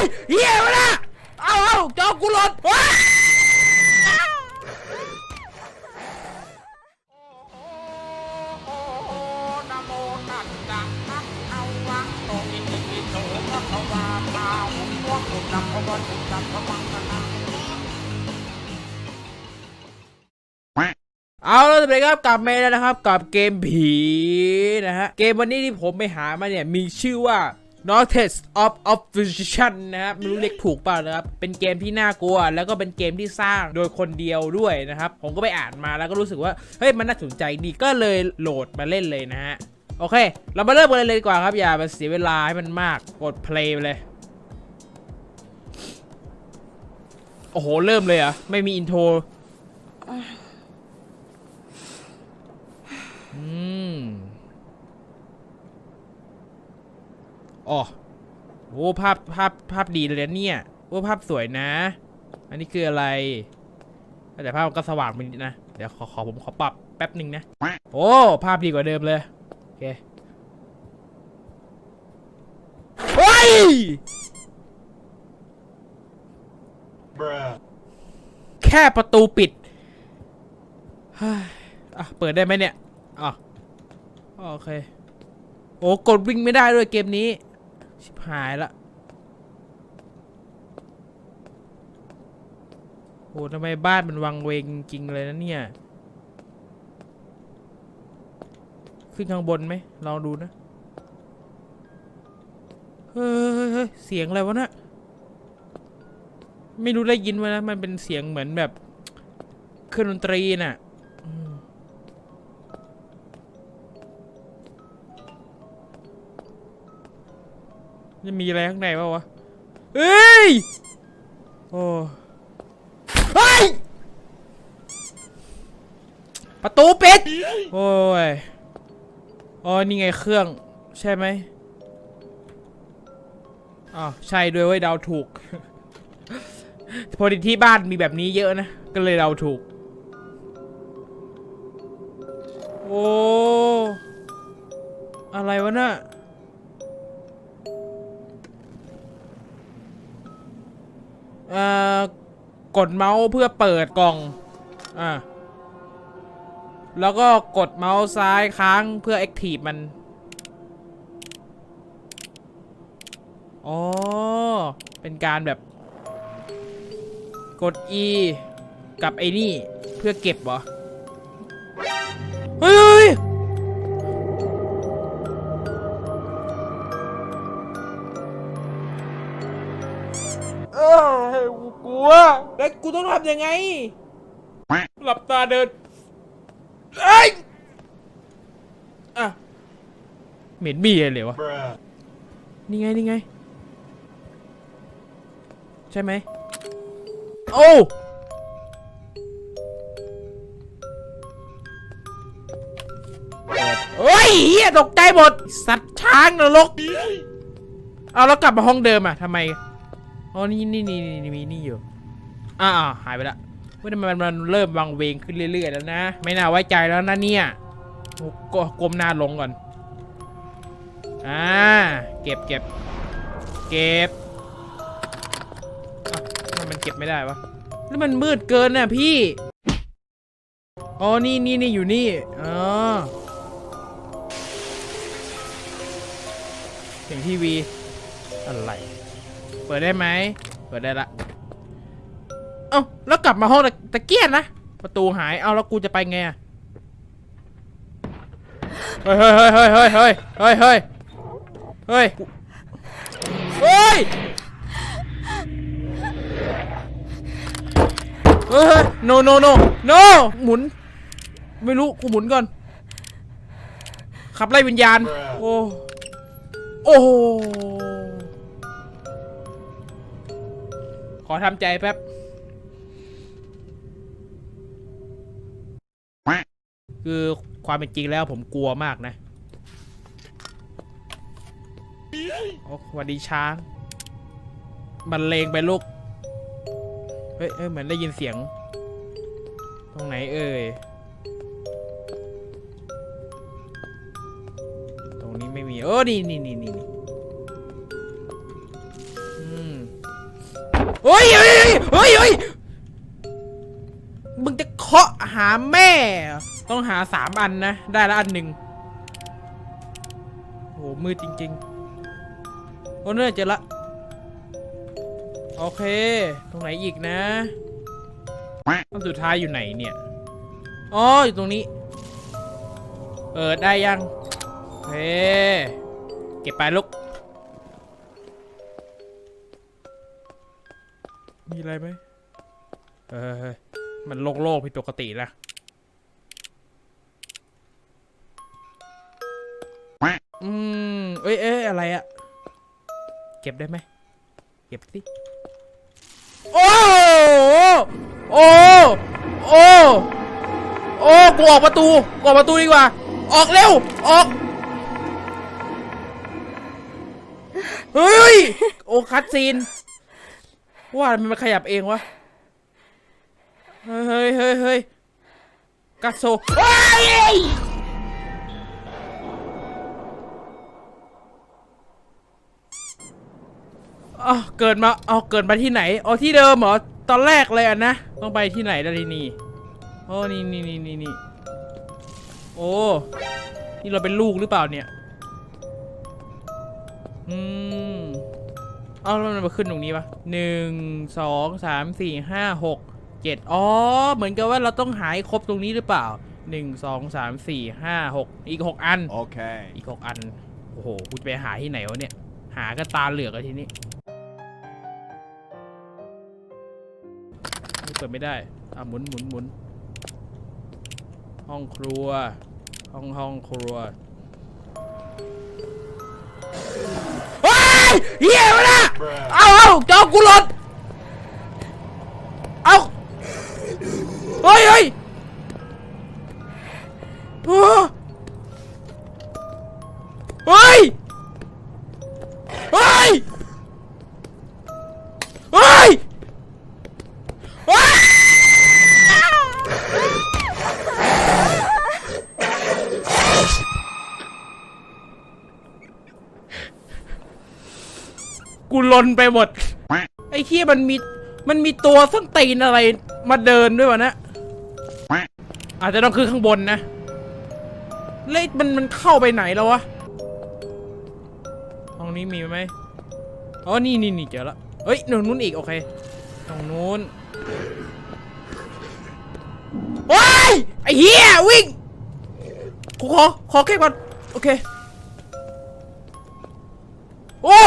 ยเฮียวะนะเอาเอาจอกูหล่นว้ายนะโมตัสสะภะคะวะโตอิติปิโสภะคะวาตาหุนวะตุสัพพะวะตุสัพพะมังคลังเอาแล้วสวัสดีครับกลับมาแล้วนะครับ กับเกมผีนะฮะ เกมวันนี้ที่ผมไปหามาเนี่ย มีชื่อว่า n o t e s of Obsession นะครับไม่รู้เรียกถูกเปล่านะครับ เป็นเกมที่น่ากลัว แล้วก็เป็นเกมที่สร้างโดยคนเดียวด้วยนะครับ ผมก็ไปอ่านมาแล้วก็รู้สึกว่า เฮ้ย มันน่าสนใจดีก็เลยโหลดมาเล่นเลยนะฮะ โอเค เรามาเริ่มกันเลยดีกว่าครับ อย่ามาเสียเวลาให้มันมากกด play ไปเลย โอ้โห เริ่มเลยอะ ไม่มีอินโทรอืม อ๋อโอ้ภาพภาพภาพดีเลยเนี่ยโอ้ภาพสวยนะ อันนี้คืออะไร แต่ภาพก็สว่างไปนิดนะ เดี๋ยวขอขอผมขอปรับแป๊บหนึ่งนะ โอ้ ภาพดีกว่าเดิมเลย โอเคเฮ้ยแค่ประตูปิดเฮ้ยอะเปิดได้ไหมเนี่ยอะโอเค โอ้กดวิ่งไม่ได้ด้วยเกมนี้ ชิบหายละโอ้ทำไมบ้านมันวังเวงจริงเลยนะเนี่ย ขึ้นข้างบนไหมลองดูนะเฮ้ยเฮ้ยเฮ้ยเสียงอะไรวะนะไม่รู้ได้ยินไหมนะ มันเป็นเสียงเหมือนแบบเครื่องดนตรีน่ะ จะมีอะไรข้างในปะวะเฮ้ย โอ้เฮ้ยประตูปิด โอ้ยอ๋อนี่ไงเครื่อง ใช่ไหมอ๋อใช่ด้วยเว้ยเดาถูก พอดีที่บ้านมีแบบนี้เยอะนะ ก็เลยเราถูก โอ้ อะไรวะน่ะ กดเมาส์เพื่อเปิดกล่อง อ่า แล้วก็กดเมาส์ซ้ายค้างเพื่อ active มัน อ๋อ เป็นการแบบ กด E กับไอ้นี่ เพื่อเก็บเหรอ เฮ้ย กูต้องทำยังไง หลับตาเดินเอ้ยอะเหม็นมีอะไรเลยวะ Bruh. นี่ไง นี่ไง ใช่ไหม โอ้เฮ้ยเฮียตกใจหมด สัตว์ช้างนรก เอาแล้วกลับมาห้องเดิมอะทำไม อ๋อ นี่นี่นี่นี่มีนี่อยู่ อ่าหายไปละเว้ยทำไมมันมันเริ่มวังเวงขึ้นเรื่อยๆแล้วนะ ไม่น่าไว้ใจแล้วนะเนี่ยก็ก้มหน้าลงก่อน อ่า เก็บเก็บเก็บทำไมมันเก็บไม่ได้วะ แล้วมันมืดเกินน่ะพี่ อ๋อ นี่นี่นี่อยู่นี่ อ๋อเสียงทีวี อะไร เปิดได้ไหม เปิดได้ละ เอ้าแล้วกลับมาห้องตะตะเกียนนะ ประตูหาย เอาแล้วกูจะไปไงอะเฮ้ยเฮ้ยเฮ้ยเฮ้ยเฮ้ยเฮ้ยเฮ้ยเฮ้ยเฮ้ยเฮ้ย no no no no หมุน ไม่รู้ กูหมุนก่อน ขับไล่วิญญาณ โอ้ โอ้ขอทำใจแป๊บ คือความเป็นจริงแล้วผมกลัวมากนะโอ้สวัสดีช้างบรรเลงไปลูก เฮ้ยเหมือนได้ยินเสียง ตรงไหนเอ่ย ตรงนี้ไม่มี เออนี่นี่นี่นี่นี่อืมเฮ้ยเฮ้ยเฮ้ยเฮ้ยมึงจะเคาะหาแม่ ต้องหาสามอันนะ ได้ละอันหนึ่งโอ้โหมืดจริงๆโอ้เนื่อเจอละ โอเค ตรงไหนอีกนะอันสุดท้ายอยู่ไหนเนี่ย อ๋อ อยู่ตรงนี้เปิดได้ยังโอเคเก็บไปลูก มีอะไรไหมเออมันโลกโลกผิดปกตินะ เอ้ยอะไรอะเก็บได้ไหมเก็บสิโอ้โอ้โอ้โอ้กูออกประตูกูออกประตูดีกว่า ออกเร็วออกเฮ้ยโอ้คัดซีนว่ามันมันขยับเองวะเฮ้ยเฮ้ยเฮ้ยเฮ้ยกัสโซ อ๋อเกิดมาเอาเกิดมาที่ไหนอ๋อที่เดิมเหรอตอนแรกเลยอะนะต้องไปที่ไหนล่ะทีนี่โอ้นี่นี่นี่นี่นี่โอ้นี่เราเป็นลูกหรือเปล่าเนี่ยอืมเอาแล้วมันมาขึ้นตรงนี้ปะหนึ่งสองสามสี่ห้าหกเจ็ดอ๋อเหมือนกับว่าเราต้องหายครบตรงนี้หรือเปล่าหนึ่งสองสามสี่ห้าหกอีกหกอัน Okay. อีกหกอัน โอ้โหกูจะไปหาที่ไหนวะเนี่ย หาก็ตาเหลือกอะทีนี้ เปิดไม่ได้ อะหมุนหมุนหมุนห้องครัว ห้องห้องครัวว้ายเฮียวะนะเอาเอาจอกูหลด กูลนไปหมด ไอ้เคียมันมี มันมีตัวส้นตีนอะไรมาเดินด้วยวะนะ อาจจะต้องขึ้นข้างบนนะเล็มันมันเข้าไปไหนแล้ววะ ห้องนี้มีไหมอ๋อ นี่นี่นี่เจอละเฮ้ยหนึ่งนู้นอีก โอเคตรงนู้นว้ายไอ้เหี้ยวิ่งขอ ขอขอแค่ก่อน โอเค โอ้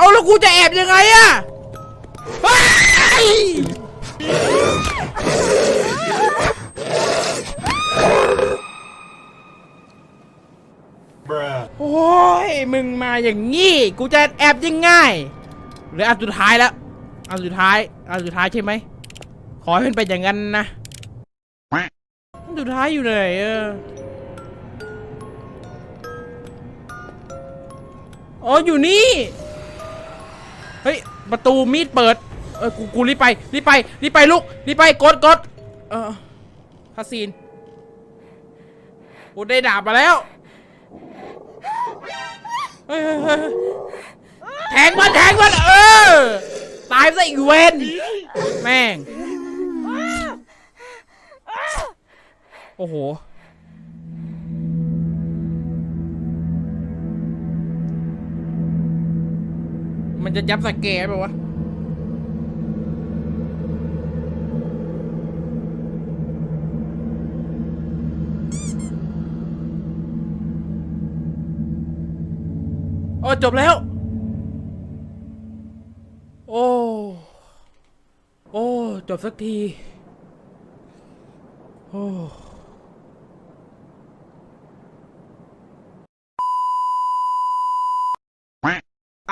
เอาแล้วกูจะแอบยังไงอะเฮ้ย Bruh. โอ้ยมึงมาอย่างงี้กูจะแอบยังไงเหรืออันสุดท้ายแล้วอันสุดท้ายอันสุดท้ายใช่ไหมขอให้มันเป็นอย่างนั้นนะอันสุดท้ายอยู่ไหนเอออ๋ออยู่นี่ เฮ้ยประตูมีดเปิดเออกูกูรีบไปรีบไปรีบไปลูกรีบไปกดกดเออคาซีนกูได้ดาบมาแล้วเฮ้ยแทงมันแทงมันเออตายซะอีกเวนแม่ง โอ้โห มันจะยับสแกร์ป่าวะโอ้จบแล้ว โอ้ โอ้ จบสักที โอ้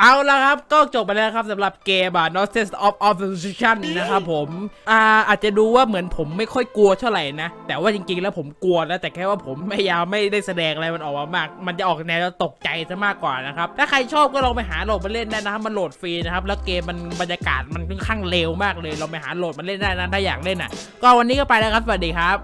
เอาละครับ ก็จบไปแล้วครับสำหรับเกมอะ n o s e s of Opposition นะครับผมอ่าอาจจะดูว่าเหมือนผมไม่ค่อยกลัวเท่าไหร่นะ แต่ว่าจริงๆแล้วผมกลัวนะแต่แค่ว่าผมพยายามไม่ได้แสดงอะไรมันออกมามาก มันจะออกแนวตกใจซะมากกว่านะครับ ถ้าใครชอบก็ลองไปหาโหลดมาเล่นได้นะครับ มันโหลดฟรีนะครับ แล้วเกมมันบรรยากาศมันค่อนข้างเร็วมากเลยลองไปหาโหลดมาเล่นได้นะถ้าอยากเล่นอะ ก็วันนี้ก็ไปแล้วครับสวัสดีครับ